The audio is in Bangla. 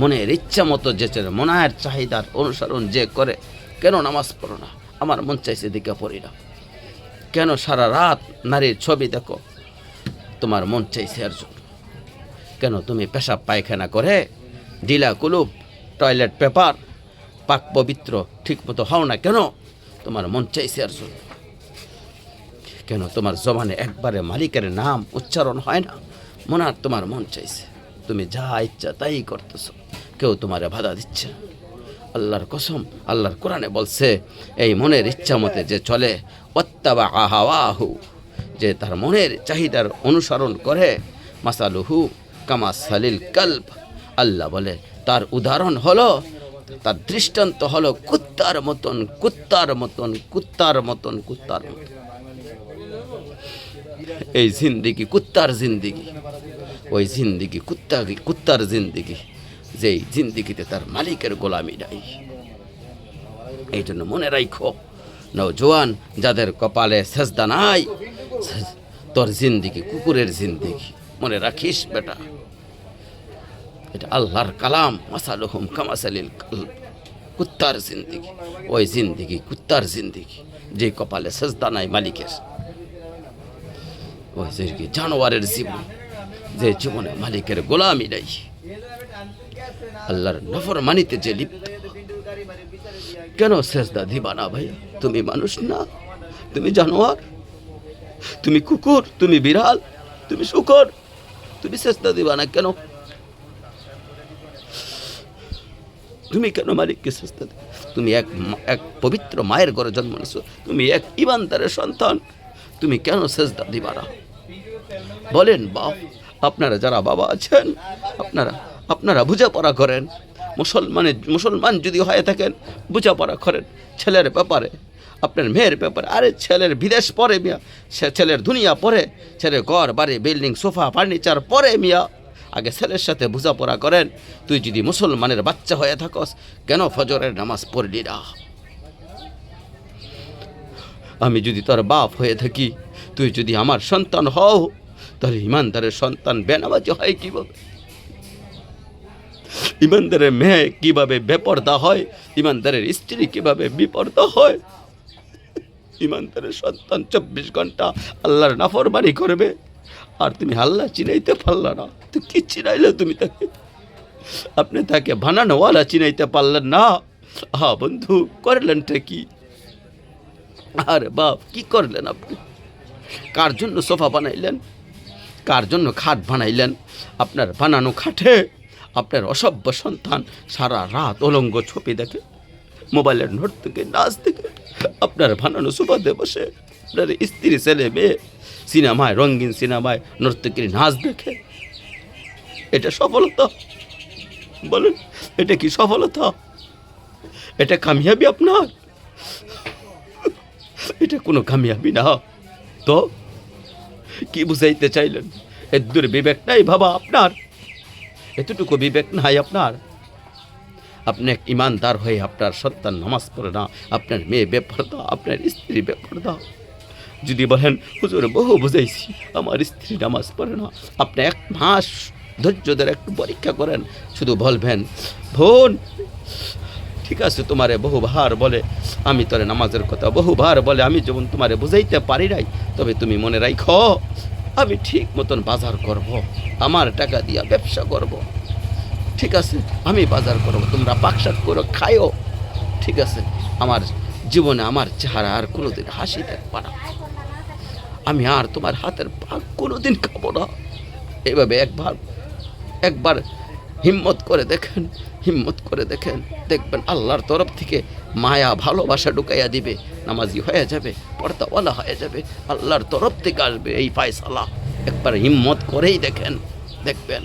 মনের ইচ্ছা মতো যে চলে মনের চাহিদার অনুসরণ যে করে, কেন নামাজ পড়ো না? আমার মন চাইছে দিকে পড়ি না। কেন সারা রাত নারীর ছবি দেখো? তোমার মন চাইছে আর জন্য। কেন তুমি পেশাব পায়খানা করে ডিলা কুলুপ, টয়লেট পেপার, পাক পবিত্র ঠিক মতো হও না কেন? তোমার মন চাইছে আর জন্য। কেন তোমার জবানে একবারে মালিকের নাম উচ্চারণ হয় না? মনার তোমার মন চাইছে। তুমি যা ইচ্ছা তাই করতেছো। কেউ তোমারে বাধা দিচ্ছে। আল্লাহর কসম, আল্লাহর কোরআনে বলছে, এই মনের ইচ্ছা মতে যে চলে অত্যাবা আহাওয়াহু যে তার মনের চাহিদার অনুসরণ করে, মাসালুহু কামা সালিল কল্প আল্লাহ বলে, তার উদাহরণ হলো, তার দৃষ্টান্ত হলো কুত্তার মতন কুত্তার মতন কুত্তার মতন কুত্তার মতন। এই জিন্দিগি কুত্তার জিন্দিগি, ওই জিন্দিগি কুত্তা কুত্তার জিন্দিগি। যেই জিন্দিগিতে তার মালিকের গোলামি নাই। এই জন্য মনে রাখো নৌজোয়ান যাদের কপালে সেজদা নাই, তোর জিন্দিগি কুকুরের জিন্দিগি। মনে রাখিস বেটা, এটা আল্লাহর কালাম, মাসালুহুম কামাসালিল কুত্তার জিন্দিগি, ওই জিন্দিগি কুত্তার জিন্দিগি, যে কপালে সেজদা নাই মালিকের। ওই যে কি জানোয়ারের জীবন, যে জীবনে মালিকের গোলামি নাই। আল্লাহর নফর মানিতে যে লিপ্ত। কেন সেজদা দিবা না ভাই তুমি মানুষ না? তুমি জানোয়ার? তুমি কুকুর? তুমি বিড়াল? তুমি শুকর? তুমি সেজদা দিবা না কেন? তুমি কেন মালিককে সেজদা দিবে? তুমি এক এক পবিত্র মায়ের ঘরে জন্ম নিছো। তুমি এক ইমানদারের সন্তান। তুমি কেন সেজদা দিবা না? বলেন বাপ, আপনারা যারা বাবা আছেন, আপনারা আপনারা বোঝাপড়া করেন। মুসলমানের মুসলমান যদি হয়ে থাকেন, বোঝাপড়া করেন। ছেলের ব্যাপারে, আপনার মেয়ের ব্যাপারে। আরে ছেলের বিদেশ পরে মিয়া। সে ছেলের দুনিয়া পরে ছেলের ঘর, বাড়ি, বিল্ডিং, সোফা, ফার্নিচার পরে মিয়া। আগে ছেলের সাথে বোঝাপড়া করেন। তুই যদি মুসলমানের বাচ্চা হয়ে থাকস, কেন ফজরের নামাজ পড়লি না? আমি যদি তোর বাপ হয়ে থাকি, তুই যদি আমার সন্তান হও, তাহলে ইমানদারের সন্তান বেনামাজি হয় কীভাবে? ইমানদারের মেয়ে কীভাবে বেপর্দা হয়, ইমানদারের স্ত্রী কীভাবে বিপর্দা হয়? ইমানদারের সন্তান চব্বিশ ঘণ্টা আল্লাহর নাফরমানি করবে, আর তুমি আল্লাহ চিনাইতে পারলা না। তো কি চিনাইলে তুমি তাকে? আপনি তাকে বানানোওয়ালা চিনাইতে পারলেন না। হা বন্ধু, করলেনটা কি? আরে বাপ, কি করলেন আপনি? কার জন্য সোফা বানাইলেন? কার জন্য খাট বানাইলেন? আপনার বানানো খাটে আপনার অসভ্য সন্তান সারা রাত অলঙ্গ ছবি দেখে, মোবাইলের নোট থেকে, নাচ দেখে আপনার বানানো সোফাতে বসে, আপনার স্ত্রী, ছেলে, মেয়ে, সিনেমায়, রঙিন সিনেমায় নর্তকীর নাচ দেখে। এটা সফলতা। বলেন, এটা কি সফলতা? এটা কামিয়াবি আপনার? এটা কোনো কামিয়াবি না। তো, কি বুঝাইতে চাইলেন? এর দূর বিবেক নাই বাবা আপনার। এতটুকু বিবেক নাই আপনার? আপনি এক ইমানদার হয়ে আপনার সন্তান নামাজ পড়ে না, আপনার মেয়ে বেপরদা আপনার স্ত্রী বেপরদা যদি বলেন, হুজুর, বহু বুঝাইছি, আমার স্ত্রী নামাজ পড়ে না, আপনি এক মাস ধৈর্য ধরে একটু পরীক্ষা করেন, শুধু বলবেন, বোন, ঠিক আছে তোমারে বহুবার বলে, আমি তোরে নামাজের কথা বহুবার বলে, আমি যেমন তোমারে বুঝাইতে পারি নাই, তবে তুমি মনে রাখো আমি ঠিক মতন বাজার করব। আমার টাকা দিয়া ব্যবসা করব। ঠিক আছে, আমি বাজার করব, তোমরা পাকশাক করো খায়ও ঠিক আছে, আমার জীবনে আমার চেহারা আর কোনোদিন হাসি দেখবা না আমি আর তোমার হাতের ভাগ কোনোদিন খাব না এভাবে একবার একবার হিম্মত করে দেখেন, হিম্মত করে দেখেন, দেখবেন আল্লাহর তরফ থেকে মায়া, ভালোবাসা ঢুকাইয়া দিবে, নামাজি হয়ে যাবে, পর্দাওয়ালা হয়ে যাবে, আল্লাহর তরফ থেকে আসবে এই ফায়সালা একবার হিম্মত করেই দেখেন দেখবেন।